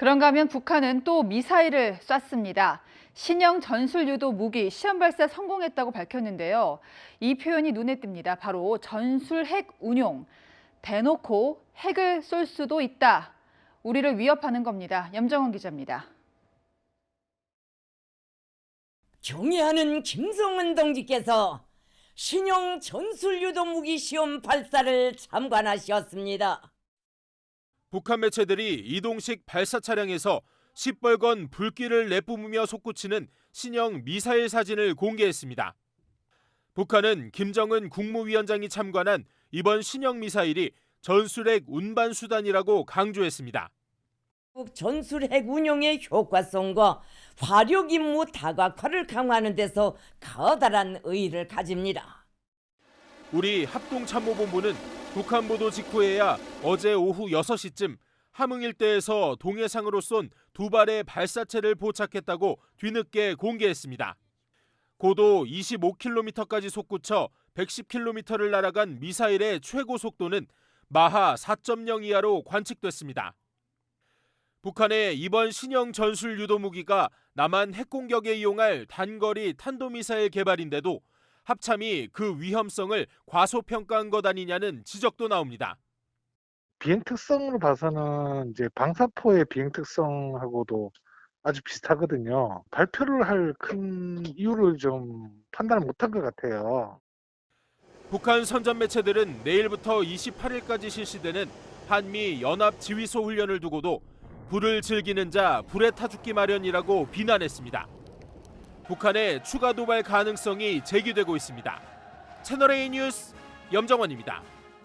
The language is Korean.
그런가 하면 북한은 또 미사일을 쐈습니다. 신형 전술 유도 무기 시험 발사 성공했다고 밝혔는데요. 이 표현이 눈에 띕니다. 바로 전술 핵 운용. 대놓고 핵을 쏠 수도 있다. 우리를 위협하는 겁니다. 염정원 기자입니다. 경애하는 김성은 동지께서 신형 전술 유도 무기 시험 발사를 참관하셨습니다. 북한 매체들이 이동식 발사 차량에서 시뻘건 불길을 내뿜으며 솟구치는 신형 미사일 사진을 공개했습니다. 북한은 김정은 국무위원장이 참관한 이번 신형 미사일이 전술핵 운반 수단이라고 강조했습니다. 한국 전술핵 운용의 효과성과 화력 임무 다각화를 강화하는 데서 커다란 의의를 가집니다. 우리 합동참모본부는 북한 보도 직후에야 어제 오후 6시쯤 함흥 일대에서 동해상으로 쏜 두 발의 발사체를 포착했다고 뒤늦게 공개했습니다. 고도 25km까지 솟구쳐 110km를 날아간 미사일의 최고 속도는 마하 4.0 이하로 관측됐습니다. 북한의 이번 신형 전술 유도 무기가 남한 핵 공격에 이용할 단거리 탄도미사일 개발인데도 합참이 그 위험성을 과소평가한 것 아니냐는 지적도 나옵니다. 비행 특성으로 봐서는 이제 방사포의 비행 특성하고도 아주 비슷하거든요. 발표를 할 큰 이유를 좀 판단을 못한 것 같아요. 북한 선전 매체들은 내일부터 28일까지 실시되는 한미 연합 지휘소 훈련을 두고도 불을 즐기는 자 불에 타 죽기 마련이라고 비난했습니다. 북한의 추가 도발 가능성이 제기되고 있습니다. 채널A 뉴스 염정원입니다.